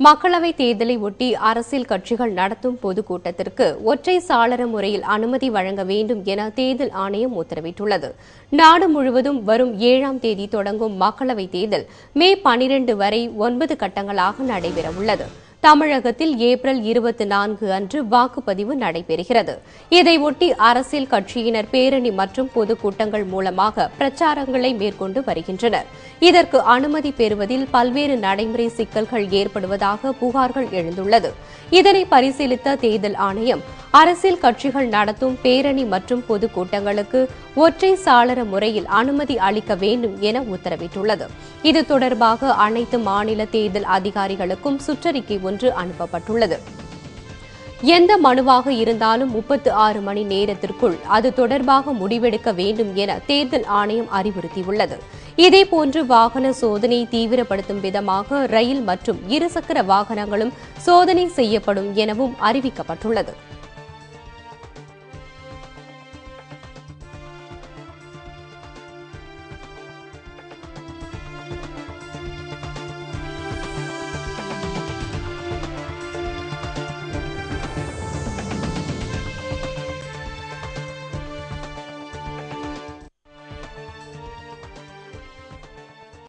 மக்களவைத் தேர்தலை ஒட்டி அரசியல் கட்சிகள் நடத்தும் பொதுக்கூட்டத்திற்கு ஒற்றை சாளர முறையில் அனுமதி வழங்க வேண்டும் என தேர்தல் ஆணையம் உத்தரவிட்டுள்ளது. நாடு முழுவதும் வரும் ஏழாம் தேதி தொடங்கும் மக்களவைத் தேர்தல் மே பனிரண்டு வரை ஒன்பது கட்டங்களாக நடைபெறவுள்ளது. தமிழகத்தில் ஏப்ரல் இருபத்தி நான்கு அன்று வாக்குப்பதிவு நடைபெறுகிறது. இதையொட்டி அரசியல் கட்சியினர் பேரணி மற்றும் பொதுக்கூட்டங்கள் மூலமாக பிரச்சாரங்களை மேற்கொண்டு வருகின்றனர். இதற்கு அனுமதி பெறுவதில் பல்வேறு நடைமுறை சிக்கல்கள் ஏற்படுவதாக புகார்கள் எழுந்துள்ளது. இதனை பரிசீலித்த தேர்தல் ஆணையம் அரசியல் கட்சிகள் நடத்தும் பேரணி மற்றும் பொதுக்கூட்டங்களுக்கு ஒற்றை சாளர முறையில் அனுமதி அளிக்க வேண்டும் என உத்தரவிட்டுள்ளது. இது தொடர்பாக அனைத்து மாநில தேர்தல் அதிகாரிகளுக்கும் சுற்றறிக்கை ஒன்று அனுப்பப்பட்டுள்ளது. எந்த மனுவாக இருந்தாலும் முப்பத்து ஆறு மணி நேரத்திற்குள் அது தொடர்பாக முடிவெடுக்க வேண்டும் என தேர்தல் ஆணையம் அறிவுறுத்தியுள்ளது. இதேபோன்று வாகன சோதனை தீவிரப்படுத்தும் விதமாக ரயில் மற்றும் இருசக்கர வாகனங்களும் சோதனை செய்யப்படும் எனவும் அறிவிக்கப்பட்டுள்ளது.